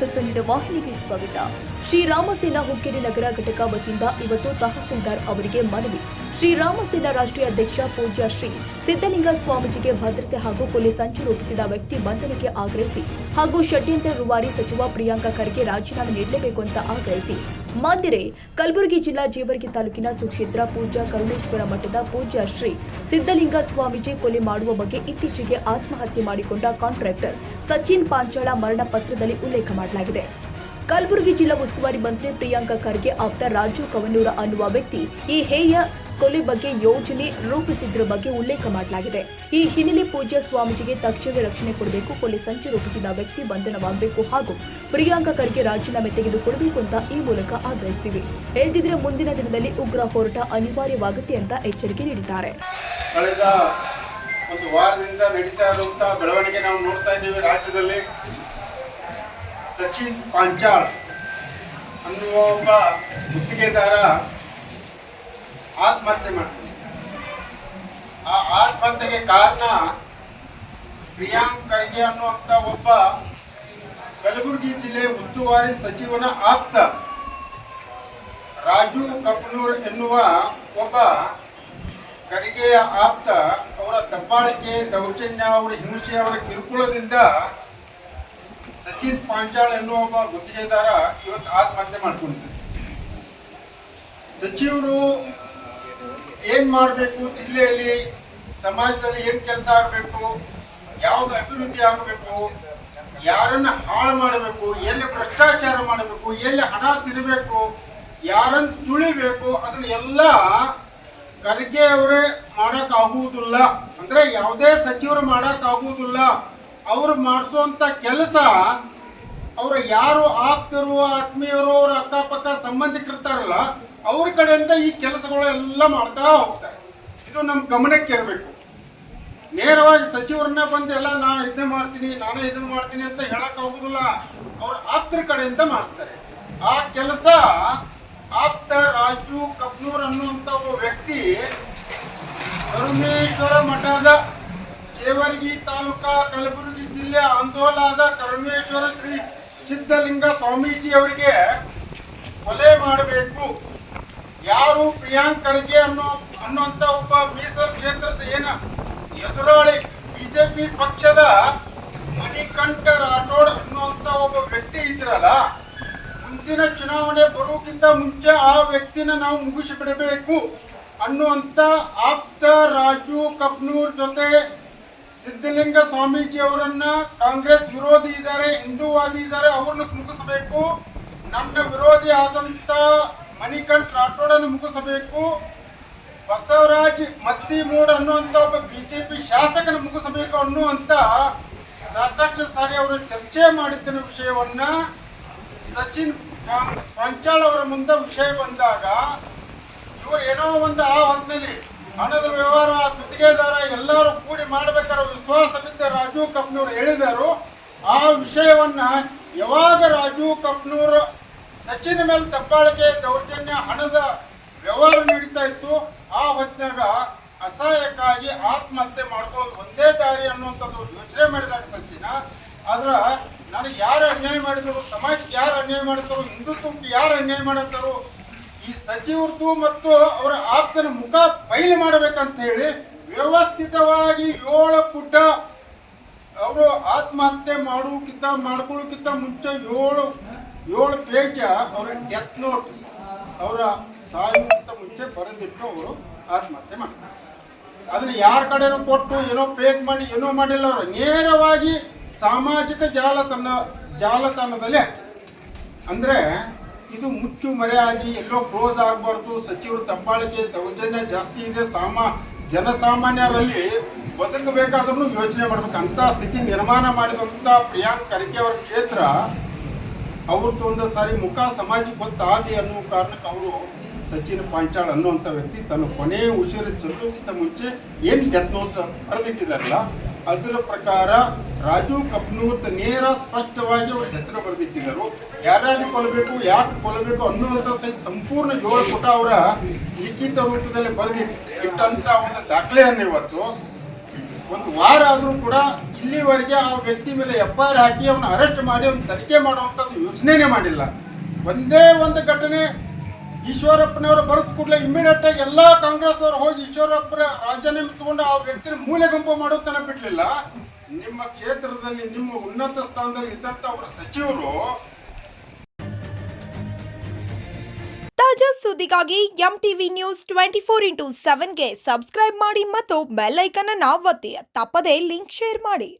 News ನೀಡುವ ವಾಹಿನಿಗೆ ಸ್ವಾಗತ. ಶ್ರೀರಾಮಸೇನಾ ಹುಕ್ಕೇರಿ ನಗರ ಘಟಕ ವತಿಯಿಂದ ಇವತ್ತು ತಹಸೀಲ್ದಾರ್ ಅವರಿಗೆ ಮನವಿ. ಶ್ರೀರಾಮಸೇನಾ ರಾಷ್ಟ್ರೀಯ ಅಧ್ಯಕ್ಷ ಪೂಜ್ಯ ಶ್ರೀ ಸಿದ್ದಲಿಂಗ ಸ್ವಾಮೀಜಿಗೆ ಭದ್ರತೆ ಹಾಗೂ ಪೊಲೀಸ್ ಸಂಚು ರೂಪಿಸಿದ ವ್ಯಕ್ತಿ ಬಂಧನಕ್ಕೆ ಆಗ್ರಹಿಸಿ ಹಾಗೂ ಷಡ್ಯಂತ್ರ ರೂವಾರಿ ಸಚಿವ ಪ್ರಿಯಾಂಕಾ ಖರ್ಗೆ ರಾಜೀನಾಮೆ ನೀಡಲೇಬೇಕು ಅಂತ ಆಗ್ರಹಿಸಿ. ಮಾದಿರೆ ಕಲಬುರಗಿ ಜಿಲ್ಲಾ ಜೀವರ್ಗಿ ತಾಲೂಕಿನ ಸುಕ್ಷೇತ್ರ ಪೂಜಾ ಕರುಣೇಶ್ವರ ಮಠದ ಪೂಜ್ಯ ಶ್ರೀ ಸಿದ್ದಲಿಂಗ ಸ್ವಾಮೀಜಿ ಕೊಲೆ ಮಾಡುವ ಬಗ್ಗೆ ಇತ್ತೀಚೆಗೆ ಆತ್ಮಹತ್ಯೆ ಮಾಡಿಕೊಂಡ ಕಾಂಟ್ರಾಕ್ಟರ್ ಸಚಿನ್ ಪಾಂಚಾಳ ಮರಣ ಪತ್ರದಲ್ಲಿ ಉಲ್ಲೇಖ ಮಾಡಲಾಗಿದೆ. ಕಲಬುರಗಿ ಜಿಲ್ಲಾ ಉಸ್ತುವಾರಿ ಮಂತ್ರಿ ಪ್ರಿಯಾಂಕಾ ಖರ್ಗೆ ಆಪ್ತ ರಾಜು ಕವನೂರ ಅನ್ನುವ ವ್ಯಕ್ತಿ ಈ ಹೇಯ ಕೊಲೆ ಬಗ್ಗೆ ಯೋಜನೆ ರೂಪಿಸಿದ್ರ ಬಗ್ಗೆ ಉಲ್ಲೇಖ ಮಾಡಲಾಗಿದೆ. ಈ ಹಿನ್ನೆಲೆ ಪೂಜ್ಯ ಸ್ವಾಮೀಜಿಗೆ ತಕ್ಷಣ ರಕ್ಷಣೆ ಕೊಡಬೇಕು ಕೊಲೆ ಸಂಚು ರೂಪಿಸಿದ ವ್ಯಕ್ತಿ ಬಂಧನವಾಗಬೇಕು ಹಾಗೂ ಪ್ರಿಯಾಂಕಾ ಖರ್ಗೆ ರಾಜೀನಾಮೆ ತೆಗೆದುಕೊಡಬೇಕು ಅಂತ ಈ ಮೂಲಕ ಆಗ್ರಹಿಸ್ತೀವಿ. ಎಲ್ದಿದ್ರೆ ಮುಂದಿನ ದಿನದಲ್ಲಿ ಉಗ್ರ ಹೋರಾಟ ಅನಿವಾರ್ಯವಾಗುತ್ತೆ ಅಂತ ಎಚ್ಚರಿಕೆ ನೀಡಿದ್ದಾರೆ. ಕಳೆದ ಒಂದು ವಾರದಿಂದ ನಡೀತಾ ಬೆಳವಣಿಗೆ ನಾವು ನೋಡ್ತಾ ಇದ್ದೀವಿ ರಾಜ್ಯದಲ್ಲಿ. ಸಚಿನ್ ಪಾಂಚಾಳ್ ಅನ್ನುವ ಒಬ್ಬ ಗುತ್ತಿಗೆದಾರ ಆತ್ಮಹತ್ಯೆ ಮಾಡ್ತಾರೆ ಆ ಆತ್ಮಹತ್ಯೆಗೆ ಕಾರಣ ಪ್ರಿಯಾಂಕ್ ಖರ್ಗೆ ಅನ್ನುವಂಥ ಒಬ್ಬ ಕಲಬುರಗಿ ಜಿಲ್ಲೆ ಉಸ್ತುವಾರಿ ಸಚಿವನ ಆಪ್ತ. ರಾಜು ಕಪ್ನೂರ್ ಎನ್ನುವ ಒಬ್ಬ ಖರ್ಗೆಯ ಆಪ್ತ ಅವರ ದಬ್ಬಾಳಿಕೆ, ದೌರ್ಜನ್ಯ, ಅವರ ಹಿಂಸೆ, ಅವರ ಕಿರುಕುಳದಿಂದ ಸಚಿನ್ ಪಾಂಚಾಳ್ ಎನ್ನುವ ಒಬ್ಬ ಗುತ್ತಿಗೆದಾರ ಇವತ್ತು ಆತ್ಮಹತ್ಯೆ ಮಾಡ್ಕೊಂಡಿದ್ದಾರೆ. ಸಚಿವರು ಏನ್ ಮಾಡಬೇಕು, ಜಿಲ್ಲೆಯಲ್ಲಿ, ಸಮಾಜದಲ್ಲಿ ಏನ್ ಕೆಲಸ ಆಗಬೇಕು, ಯಾವ್ದು ಅಭಿವೃದ್ಧಿ ಆಗಬೇಕು, ಯಾರನ್ನ ಹಾಳು ಮಾಡಬೇಕು, ಎಲ್ಲಿ ಭ್ರಷ್ಟಾಚಾರ ಮಾಡಬೇಕು, ಎಲ್ಲಿ ಹಣ ತಿನ್ನಬೇಕು ಯಾರನ್ನ ತುಳಿಬೇಕು, ಅದನ್ನ ಎಲ್ಲ ಖರ್ಗೆ ಅವರೇ ಮಾಡಕ್ ಆಗುವುದಿಲ್ಲ. ಅಂದ್ರೆ ಯಾವುದೇ ಸಚಿವರು ಮಾಡಕ್ ಆಗುವುದಿಲ್ಲ. ಅವ್ರು ಮಾಡಿಸುವಂತ ಕೆಲಸ ಅವ್ರ ಯಾರು ಆಪ್ತರು, ಆತ್ಮೀಯರು, ಅವ್ರ ಅಕ್ಕಪಕ್ಕ ಸಂಬಂಧಿಕರಿರ್ತಾರಲ್ಲ, ಅವ್ರ ಕಡೆಯಿಂದ ಈ ಕೆಲಸಗಳೆಲ್ಲ ಮಾಡ್ತಾ ಹೋಗ್ತಾರೆ ಇದು. ನಮ್ಮ ಗಮನಕ್ಕೆ ಇರಬೇಕು. ನೇರವಾಗಿ ಸಚಿವರನ್ನ ಬಂದು ಎಲ್ಲ, ನಾ ಇದನ್ನ ಮಾಡ್ತೀನಿ, ನಾನೇ ಇದನ್ನ ಮಾಡ್ತೀನಿ ಅಂತ ಹೇಳಕ್ ಹೋಗುದಿಲ್ಲ ಅವ್ರ ಆಪ್ತರ ಕಡೆಯಿಂದ ಮಾಡ್ತಾರೆ. ಆ ಕೆಲಸ ಆಪ್ತ ರಾಜು ಕಬ್ನೂರ್ ಅನ್ನುವಂತ ಒಬ್ಬ ವ್ಯಕ್ತಿ ಕರುಮೇಶ್ವರ ಮಠದ ಜೇವರ್ಗಿ ತಾಲೂಕಾ ಕಲಬುರಗಿ ಜಿಲ್ಲೆ ಅಂದೋಲಾದ ಕರುಮೇಶ್ವರ ಶ್ರೀ ಸಿದ್ಧಲಿಂಗ ಸ್ವಾಮೀಜಿ ಅವರಿಗೆ ಕೊಲೆ ಮಾಡಬೇಕು. ಯಾರು ಪ್ರಿಯಾಂಕ್ ಖರ್ಗೆ ಅನ್ನೋ, ಅನ್ನುವಂತ ಒಬ್ಬ ಮೀಸಲು ಕ್ಷೇತ್ರದ ಏನ ಎದುರಾಳಿ ಬಿಜೆಪಿ ಪಕ್ಷದ ಮಣಿಕಂಠ ರಾಠೋಡ್ ಅನ್ನುವಂತ ಒಬ್ಬ ವ್ಯಕ್ತಿ ಇದ್ರಲ್ಲ, ಮುಂದಿನ ಚುನಾವಣೆ ಬರೋಕ್ಕಿಂತ ಮುಂಚೆ ಆ ವ್ಯಕ್ತಿನ ನಾವು ಮುಗಿಸಿ ಬಿಡಬೇಕು ಅನ್ನುವಂತ ಆಪ್ತ ರಾಜು ಕಪ್ನೂರ್ ಜೊತೆ ಸಿದ್ಧಲಿಂಗ ಸ್ವಾಮೀಜಿ ಅವರನ್ನ ಕಾಂಗ್ರೆಸ್ ವಿರೋಧಿ ಇದ್ದಾರೆ, ಹಿಂದೂವಾದಿ ಇದ್ದಾರೆ, ಅವ್ರನ್ನ ಮುಗಿಸಬೇಕು ನನ್ನ ವಿರೋಧಿ ಆದಂತ ಮಣಿಕಂಠ ರಾಠೋಡನ್ನು ಮುಗಿಸಬೇಕು. ಬಸವರಾಜ್ ಮತ್ತಿಮೂಡ್ ಅನ್ನುವಂತ ಒಬ್ಬ ಬಿಜೆಪಿ ಶಾಸಕನ ಮುಗಿಸಬೇಕು ಅನ್ನುವಂತ ಸಾಕಷ್ಟು ಸಾರಿ ಅವರು ಚರ್ಚೆ ಮಾಡಿದ್ದ ವಿಷಯವನ್ನ ಸಚಿನ್ ಪಾಂಚಾಳ್ ಅವರ ಮುಂದೆ ವಿಷಯ ಬಂದಾಗ ಇವರು ಏನೋ ಒಂದು ಆ ಹೊತ್ತಿನಲ್ಲಿ ಹಣದ ವ್ಯವಹಾರ, ಗುತ್ತಿಗೆದಾರ ಎಲ್ಲರೂ ಕೂಡಿ ಮಾಡಬೇಕಾದ ವಿಶ್ವಾಸ ಬಿದ್ದ ರಾಜು ಕಪ್ನೂರ್ ಹೇಳಿದರು. ಆ ವಿಷಯವನ್ನ ಯಾವಾಗ ರಾಜು ಕಪ್ನೂರ್ ಸಚಿನ್ ಮೇಲೆ ದಬ್ಬಾಳಿಕೆ, ದೌರ್ಜನ್ಯ, ಹಣದ ವ್ಯವಹಾರ ನಡೀತಾ ಇತ್ತು, ಆ ಹೊತ್ತಿನಾಗ ಅಸಹಾಯಕ್ಕಾಗಿ ಆತ್ಮಹತ್ಯೆ ಮಾಡ್ಕೊಳ್ಳೋದು ಒಂದೇ ದಾರಿ ಅನ್ನುವಂಥದ್ದು ಯೋಚನೆ ಮಾಡಿದಾಗ ಸಚಿನ, ಆದ್ರ ನನಗೆ ಯಾರು ಅನ್ಯಾಯ ಮಾಡಿದ್ರು, ಸಮಾಜಕ್ಕೆ ಯಾರು ಅನ್ಯಾಯ ಮಾಡಿದರು, ಹಿಂದುತ್ವಕ್ಕೆ ಯಾರು ಅನ್ಯಾಯ ಮಾಡತ್ತಾರೋ ಸಚಿವರದು ಮತ್ತು ಅವರ ಆಪ್ತನ ಮುಖ ಬಯಲು ಮಾಡಬೇಕಂತ ಹೇಳಿ ವ್ಯವಸ್ಥಿತವಾಗಿ ಏಳು ಪುಟ ಅವರು ಆತ್ಮಹತ್ಯೆ ಮಾಡುವಕ್ಕಿಂತ ಮಾಡ್ಕೊಳ್ಳೋಕ್ಕಿಂತ ಮುಂಚೆ ಏಳು ಏಳು ಪೇಜ ಅವರ ಡೆತ್ ನೋಟ್ ಅವರ ಸಾಯುವಂತ ಮುಂಚೆ ಬರೆದಿಟ್ಟು ಅವರು ಆತ್ಮಹತ್ಯೆ ಮಾಡ್ತಾರೆ ಅದನ್ನ ಯಾರ ಕಡೆನೂ ಕೊಟ್ಟು ಏನೋ ಪೇಕ್ ಮಾಡಿ, ಏನೋ ಮಾಡಿಲ್ಲ ಅವರು. ನೇರವಾಗಿ ಸಾಮಾಜಿಕ ಜಾಲತಾಣ, ಜಾಲತಾಣದಲ್ಲಿ ಹಾಕ್ತಾರೆ ಅಂದ್ರೆ ಇದು ಮುಚ್ಚು ಮರೆಯಾಗಿ ಎಲ್ಲೋ ಕ್ಲೋಸ್ ಆಗಬಾರ್ದು. ಸಚಿವರು ತಪ್ಪಾಳಿಕೆ ದೌರ್ಜನ್ಯ ಜಾಸ್ತಿ ಇದೆ. ಸಾಮ, ಜನಸಾಮಾನ್ಯರಲ್ಲಿ ಬದುಕಬೇಕಾದ್ರೂ ಯೋಚನೆ ಮಾಡ್ಬೇಕು. ಅಂತ ಸ್ಥಿತಿ ನಿರ್ಮಾಣ ಮಾಡಿದಂಥ ಪ್ರಿಯಾಂಕ್ ಖರ್ಗೆ ಅವರ ಕ್ಷೇತ್ರ, ಅವ್ರದ್ದು ಒಂದು ಸಾರಿ ಮುಖ ಸಮಾಜಕ್ಕೆ ಗೊತ್ತಾಗಲಿ ಅನ್ನೋ ಕಾರಣಕ್ಕೆ ಅವರು ಸಚಿನ್ ಪಾಂಚಾಳ್ ಅನ್ನುವಂಥ ವ್ಯಕ್ತಿ ತನ್ನ ಕೊನೆಯ ಉಸಿರು ಚೆಲ್ಲೋಕ್ಕಿಂತ ಮುಂಚೆ ಏನು ಡೆತ್ ನೋಟ್ ಬರೆದಿಟ್ಟಿದಾರಲ್ಲ ಅದರ ಪ್ರಕಾರ ರಾಜು ಕಪ್ನೂರ್ ನೇರ ಸ್ಪಷ್ಟವಾಗಿ ಅವ್ರ ಹೆಸರು ಬರೆದಿಟ್ಟಿದ್ದರು. ಯಾರ್ಯಾರು ಕೊಲ್ಲಬೇಕು, ಯಾಕೆ ಕೊಲ್ಲಬೇಕು ಅನ್ನುವಂಥ ಸಹಿತ ಸಂಪೂರ್ಣ ಏಳು ಪುಟ ಅವರ ಲಿಖಿತ ರೂಪದಲ್ಲಿ ಬರೆದಿ ಇಟ್ಟಂತ ಒಂದು ದಾಖಲೆಯನ್ನು ಇವತ್ತು. ಒಂದು ವಾರ ಆದರೂ ಕೂಡ ಇಲ್ಲಿವರೆಗೆ ಆ ವ್ಯಕ್ತಿ ಮೇಲೆ ಎಫ್ ಆರ್ ಹಾಕಿ ಅವನ್ನ ಅರೆಸ್ಟ್ ಮಾಡಿ ಅವ್ನ ತನಿಖೆ ಮಾಡುವಂಥದ್ದು ಯೋಚನೆನೇ ಮಾಡಿಲ್ಲ. ಒಂದೇ ಒಂದು ಘಟನೆ ಈಶ್ವರಪ್ಪನವರು ಬರೆದ ಕೂಡಲೇ ಇಮಿಡಿಯೇಟ್ ಆಗಿ ಎಲ್ಲ ಕಾಂಗ್ರೆಸ್ ಅವರು ಹೋಗಿ ಈಶ್ವರಪ್ಪರ ರಾಜೀನಾಮೆ ತಗೊಂಡು ಆ ವ್ಯಕ್ತಿನ ಮೂಲೆ ಗುಂಪು ಮಾಡೋದನ್ನ ಬಿಡ್ಲಿಲ್ಲ. ನಿಮ್ಮ ಕ್ಷೇತ್ರದಲ್ಲಿ ನಿಮ್ಮ ಉನ್ನತ ಸ್ಥಾನದಲ್ಲಿ ಇದ್ದಂತ ಅವರ ಸಚಿವರು ತಾಜಾ ಸುದ್ದಿಗಾಗಿ M TV news twenty four into ಸೆವೆನ್ಗೆ subscribe ಮಾಡಿ ಮತ್ತು ಬೆಲ್ ಐಕನ್ ಅನ್ನು ಒತ್ತಿ. ತಪ್ಪದೇ ಲಿಂಕ್ ಶೇರ್ ಮಾಡಿ.